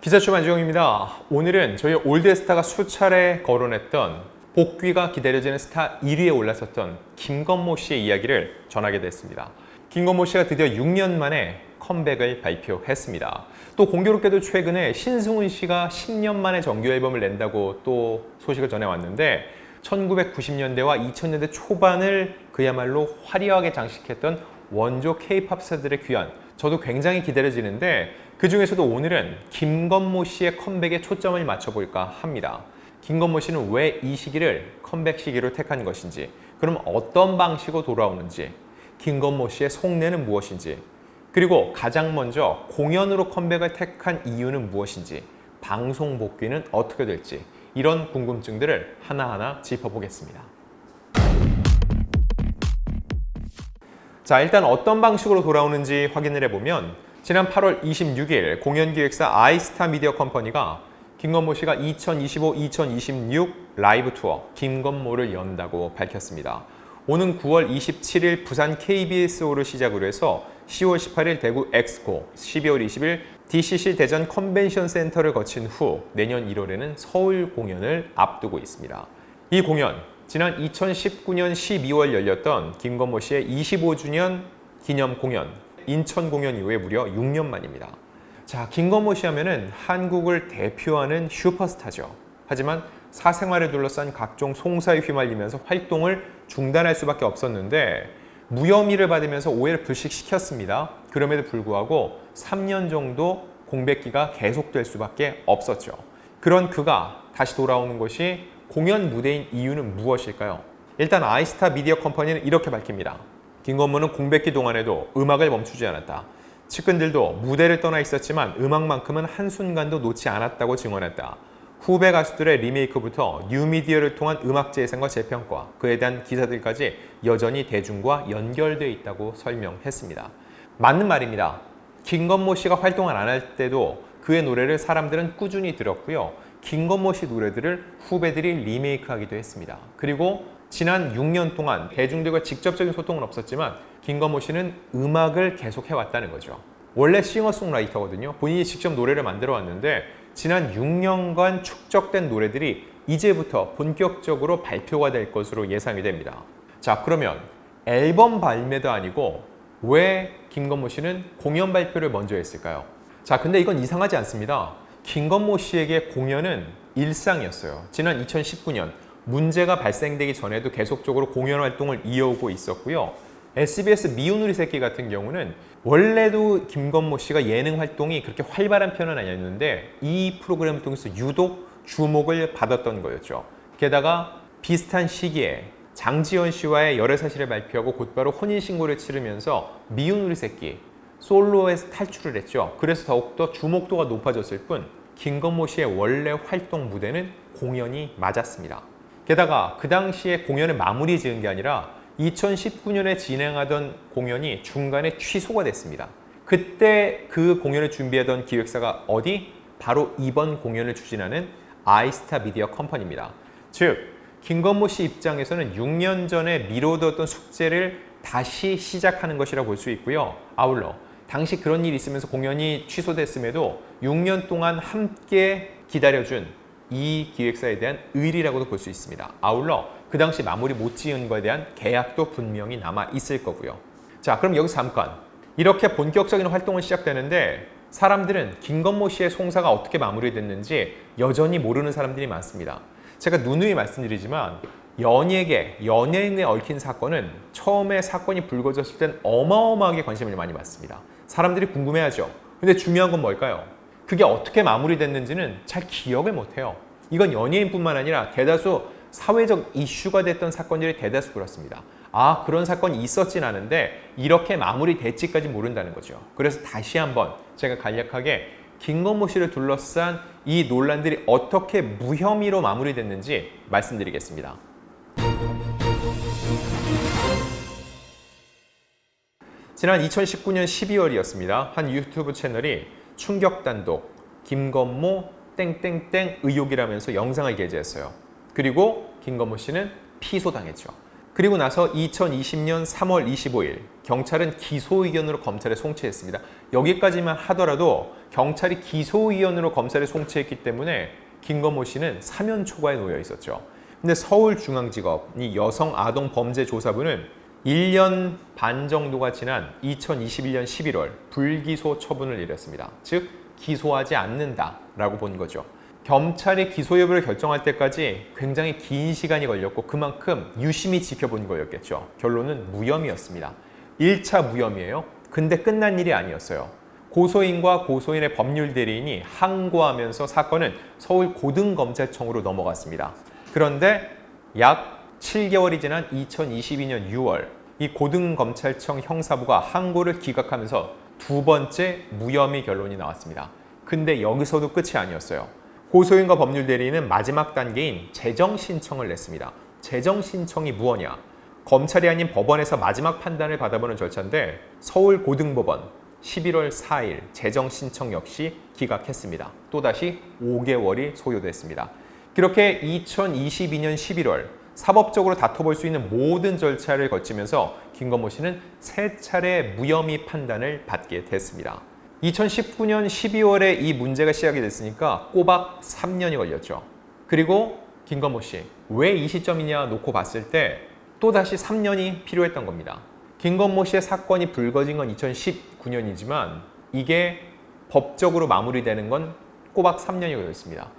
기자춤 안지용입니다. 오늘은 저희 올드스타가 수차례 거론했던 복귀가 기다려지는 스타 1위에 올랐었던 김건모 씨의 이야기를 전하게 됐습니다. 김건모 씨가 드디어 6년 만에 컴백을 발표했습니다. 또 공교롭게도 최근에 신승훈 씨가 10년 만에 정규 앨범을 낸다고 또 소식을 전해왔는데 1990년대와 2000년대 초반을 그야말로 화려하게 장식했던 원조 K-팝 스타들의 귀환 저도 굉장히 기다려지는데 그 중에서도 오늘은 김건모 씨의 컴백에 초점을 맞춰볼까 합니다. 김건모 씨는 왜 이 시기를 컴백 시기로 택한 것인지, 그럼 어떤 방식으로 돌아오는지, 김건모 씨의 속내는 무엇인지, 그리고 가장 먼저 공연으로 컴백을 택한 이유는 무엇인지, 방송 복귀는 어떻게 될지, 이런 궁금증들을 하나하나 짚어보겠습니다. 자, 일단 어떤 방식으로 돌아오는지 확인을 해보면 지난 8월 26일 공연기획사 아이스타 미디어 컴퍼니가 김건모 씨가 2025-2026 라이브 투어 김건모를 연다고 밝혔습니다. 오는 9월 27일 부산 KBS호를 시작으로 해서 10월 18일 대구 엑스코, 12월 20일 DCC 대전 컨벤션 센터를 거친 후 내년 1월에는 서울 공연을 앞두고 있습니다. 이 공연 지난 2019년 12월 열렸던 김건모 씨의 25주년 기념 공연 인천 공연 이후에 무려 6년 만입니다. 자, 김건모 씨 하면은 한국을 대표하는 슈퍼스타죠. 하지만 사생활을 둘러싼 각종 송사에 휘말리면서 활동을 중단할 수밖에 없었는데 무혐의를 받으면서 오해를 불식시켰습니다. 그럼에도 불구하고 3년 정도 공백기가 계속될 수밖에 없었죠. 그런 그가 다시 돌아오는 것이 공연 무대인 이유는 무엇일까요? 일단 아이스타 미디어 컴퍼니는 이렇게 밝힙니다. 김건모는 공백기 동안에도 음악을 멈추지 않았다. 측근들도 무대를 떠나 있었지만 음악만큼은 한순간도 놓지 않았다고 증언했다. 후배 가수들의 리메이크부터 뉴미디어를 통한 음악 재생과 재평가, 그에 대한 기사들까지 여전히 대중과 연결돼 있다고 설명했습니다. 맞는 말입니다. 김건모 씨가 활동을 안 할 때도 그의 노래를 사람들은 꾸준히 들었고요. 김건모 씨 노래들을 후배들이 리메이크하기도 했습니다. 그리고 지난 6년 동안 대중들과 직접적인 소통은 없었지만 김건모 씨는 음악을 계속 해왔다는 거죠. 원래 싱어송라이터거든요. 본인이 직접 노래를 만들어 왔는데 지난 6년간 축적된 노래들이 이제부터 본격적으로 발표가 될 것으로 예상이 됩니다. 자, 그러면 앨범 발매도 아니고 왜 김건모 씨는 공연 발표를 먼저 했을까요? 자, 근데 이건 이상하지 않습니다. 김건모 씨에게 공연은 일상이었어요. 지난 2019년 문제가 발생되기 전에도 계속적으로 공연 활동을 이어오고 있었고요. SBS 미운 우리 새끼 같은 경우는 원래도 김건모 씨가 예능 활동이 그렇게 활발한 편은 아니었는데 이 프로그램을 통해서 유독 주목을 받았던 거였죠. 게다가 비슷한 시기에 장지연 씨와의 열애 사실을 발표하고 곧바로 혼인 신고를 치르면서 미운 우리 새끼 솔로에서 탈출을 했죠. 그래서 더욱더 주목도가 높아졌을 뿐 김건모 씨의 원래 활동 무대는 공연이 맞았습니다. 게다가 그 당시에 공연을 마무리 지은 게 아니라 2019년에 진행하던 공연이 중간에 취소가 됐습니다. 그때 그 공연을 준비하던 기획사가 어디? 바로 이번 공연을 추진하는 아이스타 미디어 컴퍼니입니다. 즉, 김건모 씨 입장에서는 6년 전에 미뤄뒀던 숙제를 다시 시작하는 것이라 볼 수 있고요. 아울러 당시 그런 일이 있으면서 공연이 취소됐음에도 6년 동안 함께 기다려준 이 기획사에 대한 의리라고도 볼 수 있습니다. 아울러 그 당시 마무리 못 지은 거에 대한 계약도 분명히 남아 있을 거고요. 자, 그럼 여기서 잠깐 이렇게 본격적인 활동을 시작되는데 사람들은 김건모 씨의 송사가 어떻게 마무리됐는지 여전히 모르는 사람들이 많습니다. 제가 누누이 말씀드리지만 연예계, 연예인에 얽힌 사건은 처음에 사건이 불거졌을 땐 어마어마하게 관심을 많이 받습니다. 사람들이 궁금해하죠. 근데 중요한 건 뭘까요? 그게 어떻게 마무리됐는지는 잘 기억을 못해요. 이건 연예인뿐만 아니라 대다수 사회적 이슈가 됐던 사건들이 대다수 그렇습니다. 아, 그런 사건이 있었진 않은데 이렇게 마무리됐지까지 모른다는 거죠. 그래서 다시 한번 제가 간략하게 김건모 씨를 둘러싼 이 논란들이 어떻게 무혐의로 마무리됐는지 말씀드리겠습니다. 지난 2019년 12월이었습니다. 한 유튜브 채널이 충격 단독 김건모 땡땡땡 의혹이라면서 영상을 게재했어요. 그리고 김건모 씨는 피소당했죠. 그리고 나서 2020년 3월 25일 경찰은 기소 의견으로 검찰에 송치했습니다. 여기까지만 하더라도 경찰이 기소 의견으로 검찰에 송치했기 때문에 김건모 씨는 사면 초과에 놓여 있었죠. 근데 서울중앙지법 이 여성 아동 범죄 조사부는 1년 반 정도가 지난 2021년 11월 불기소 처분을 내렸습니다. 즉 기소하지 않는다라고 본 거죠. 검찰이 기소 여부를 결정할 때까지 굉장히 긴 시간이 걸렸고 그만큼 유심히 지켜본 거였겠죠. 결론은 무혐의였습니다. 1차 무혐의예요. 근데 끝난 일이 아니었어요. 고소인과 고소인의 법률 대리인이 항고하면서 사건은 서울 고등검찰청으로 넘어갔습니다. 그런데 약 7개월이 지난 2022년 6월 이 고등검찰청 형사부가 항고를 기각하면서 두 번째 무혐의 결론이 나왔습니다. 근데 여기서도 끝이 아니었어요. 고소인과 법률 대리인은 마지막 단계인 재정 신청을 냈습니다. 재정 신청이 무엇이냐? 검찰이 아닌 법원에서 마지막 판단을 받아보는 절차인데 서울 고등법원 11월 4일 재정 신청 역시 기각했습니다. 또다시 5개월이 소요됐습니다. 그렇게 2022년 11월 사법적으로 다퉈볼 수 있는 모든 절차를 거치면서 김건모 씨는 세 차례 무혐의 판단을 받게 됐습니다. 2019년 12월에 이 문제가 시작이 됐으니까 꼬박 3년이 걸렸죠. 그리고 김건모 씨, 왜 이 시점이냐 놓고 봤을 때 또다시 3년이 필요했던 겁니다. 김건모 씨의 사건이 불거진 건 2019년이지만 이게 법적으로 마무리되는 건 꼬박 3년이 걸렸습니다.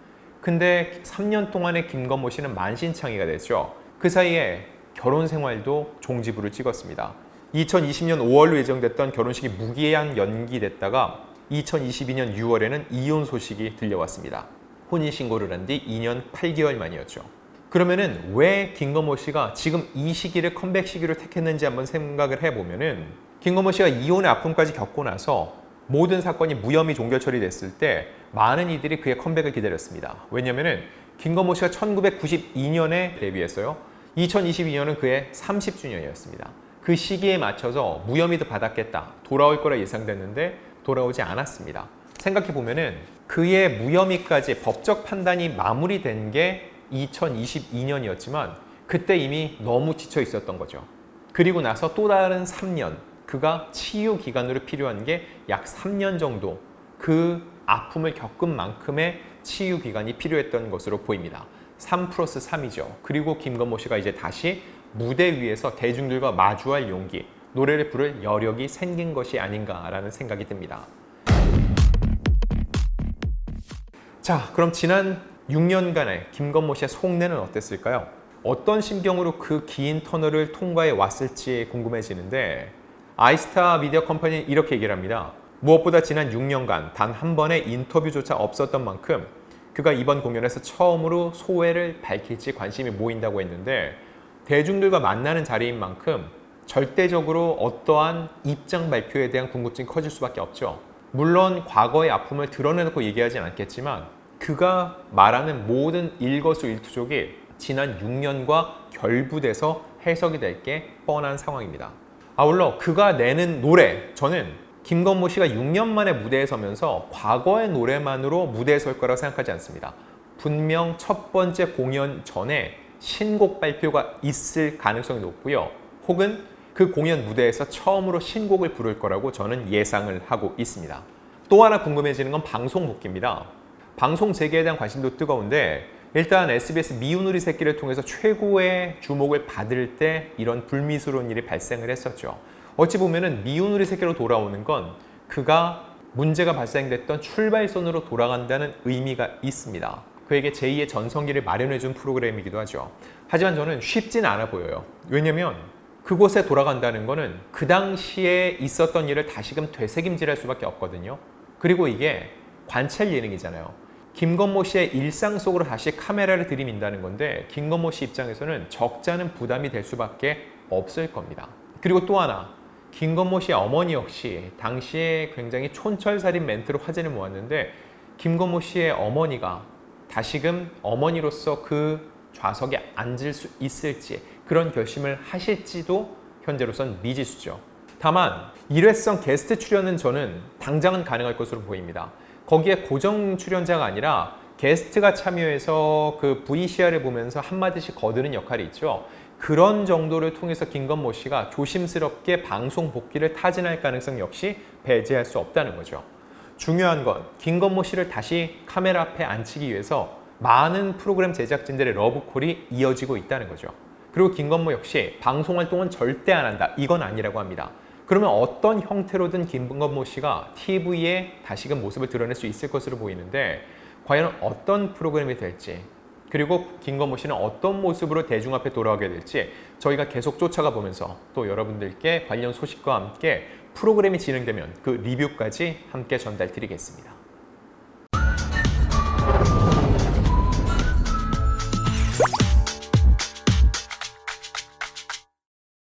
근데 3년 동안에 김건모 씨는 만신창이가 됐죠. 그 사이에 결혼 생활도 종지부를 찍었습니다. 2020년 5월로 예정됐던 결혼식이 무기한 연기됐다가 2022년 6월에는 이혼 소식이 들려왔습니다. 혼인 신고를 한 뒤 2년 8개월 만이었죠. 그러면은 왜 김건모 씨가 지금 이 시기를 컴백 시기로 택했는지 한번 생각을 해보면은 김건모 씨가 이혼의 아픔까지 겪고 나서 모든 사건이 무혐의 종결 처리됐을 때 많은 이들이 그의 컴백을 기다렸습니다. 왜냐면은 김건모 씨가 1992년에 데뷔했어요. 2022년은 그의 30주년이었습니다. 그 시기에 맞춰서 무혐의도 받았겠다. 돌아올 거라 예상됐는데 돌아오지 않았습니다. 생각해 보면은 그의 무혐의까지 법적 판단이 마무리된 게 2022년이었지만 그때 이미 너무 지쳐 있었던 거죠. 그리고 나서 또 다른 3년 그가 치유 기간으로 필요한 게 약 3년 정도 그 아픔을 겪은 만큼의 치유 기간이 필요했던 것으로 보입니다. 3 플러스 3이죠. 그리고 김건모 씨가 이제 다시 무대 위에서 대중들과 마주할 용기, 노래를 부를 여력이 생긴 것이 아닌가라는 생각이 듭니다. 자, 그럼 지난 6년간의 김건모 씨의 속내는 어땠을까요? 어떤 심경으로 그 긴 터널을 통과해 왔을지 궁금해지는데 아이스타 미디어 컴퍼니는 이렇게 얘기를 합니다. 무엇보다 지난 6년간 단 한 번의 인터뷰조차 없었던 만큼 그가 이번 공연에서 처음으로 소회를 밝힐지 관심이 모인다고 했는데 대중들과 만나는 자리인 만큼 절대적으로 어떠한 입장 발표에 대한 궁금증이 커질 수밖에 없죠. 물론 과거의 아픔을 드러내놓고 얘기하진 않겠지만 그가 말하는 모든 일거수일투족이 지난 6년과 결부돼서 해석이 될 게 뻔한 상황입니다. 아울러 그가 내는 노래, 저는 김건모 씨가 6년 만에 무대에 서면서 과거의 노래만으로 무대에 설 거라고 생각하지 않습니다. 분명 첫 번째 공연 전에 신곡 발표가 있을 가능성이 높고요. 혹은 그 공연 무대에서 처음으로 신곡을 부를 거라고 저는 예상을 하고 있습니다. 또 하나 궁금해지는 건 방송 복귀입니다. 방송 재개에 대한 관심도 뜨거운데 일단 SBS 미운 우리 새끼를 통해서 최고의 주목을 받을 때 이런 불미스러운 일이 발생을 했었죠. 어찌 보면은 미운 우리 새끼로 돌아오는 건 그가 문제가 발생됐던 출발선으로 돌아간다는 의미가 있습니다. 그에게 제2의 전성기를 마련해준 프로그램이기도 하죠. 하지만 저는 쉽진 않아 보여요. 왜냐면 그곳에 돌아간다는 거는 그 당시에 있었던 일을 다시금 되새김질할 수밖에 없거든요. 그리고 이게 관찰 예능이잖아요. 김건모 씨의 일상 속으로 다시 카메라를 들이민다는 건데 김건모 씨 입장에서는 적잖은 부담이 될 수밖에 없을 겁니다. 그리고 또 하나 김건모 씨의 어머니 역시 당시에 굉장히 촌철살인 멘트로 화제를 모았는데 김건모 씨의 어머니가 다시금 어머니로서 그 좌석에 앉을 수 있을지 그런 결심을 하실지도 현재로선 미지수죠. 다만 일회성 게스트 출연은 저는 당장은 가능할 것으로 보입니다. 거기에 고정 출연자가 아니라 게스트가 참여해서 그 VCR을 보면서 한마디씩 거드는 역할이 있죠. 그런 정도를 통해서 김건모 씨가 조심스럽게 방송 복귀를 타진할 가능성 역시 배제할 수 없다는 거죠. 중요한 건 김건모 씨를 다시 카메라 앞에 앉히기 위해서 많은 프로그램 제작진들의 러브콜이 이어지고 있다는 거죠. 그리고 김건모 역시 방송 활동은 절대 안 한다. 이건 아니라고 합니다. 그러면 어떤 형태로든 김건모 씨가 TV에 다시금 모습을 드러낼 수 있을 것으로 보이는데 과연 어떤 프로그램이 될지 그리고 김건모 씨는 어떤 모습으로 대중 앞에 돌아오게 될지 저희가 계속 쫓아가 보면서 또 여러분들께 관련 소식과 함께 프로그램이 진행되면 그 리뷰까지 함께 전달 드리겠습니다.